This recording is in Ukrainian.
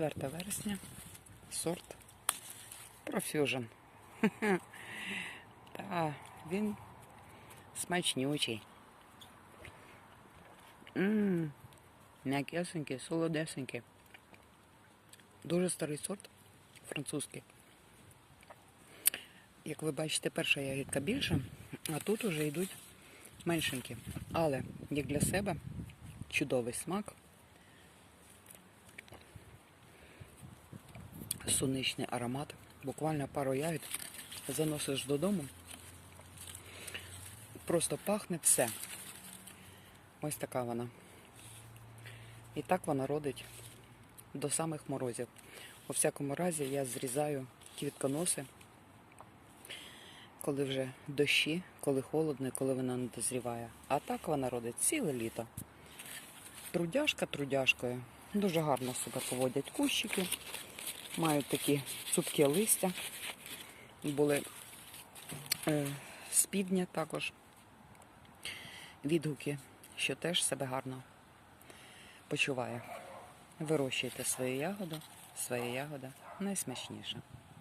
4 вересня, сорт Profusion. Та він смачнючий. М'якесенький, солодесенький. Дуже старий сорт французький. Як ви бачите, перша ягідка більша, а тут уже йдуть меншенькі. Але як для себе чудовий смак. Суничний аромат. Буквально пару ягід заносиш додому. Просто пахне все. Ось така вона. І так вона родить до самих морозів. У всякому разі я зрізаю квітконоси, коли вже дощі, коли холодно, коли вона не дозріває. А так вона родить ціле літо. Трудяшка трудяшкою. Дуже гарно себе поводять кущики. Мають такі цупкі листя. Були е, спідня також. Відгуки, що теж себе гарно почуває. Вирощуйте свою ягоду, своя ягода найсмачніша.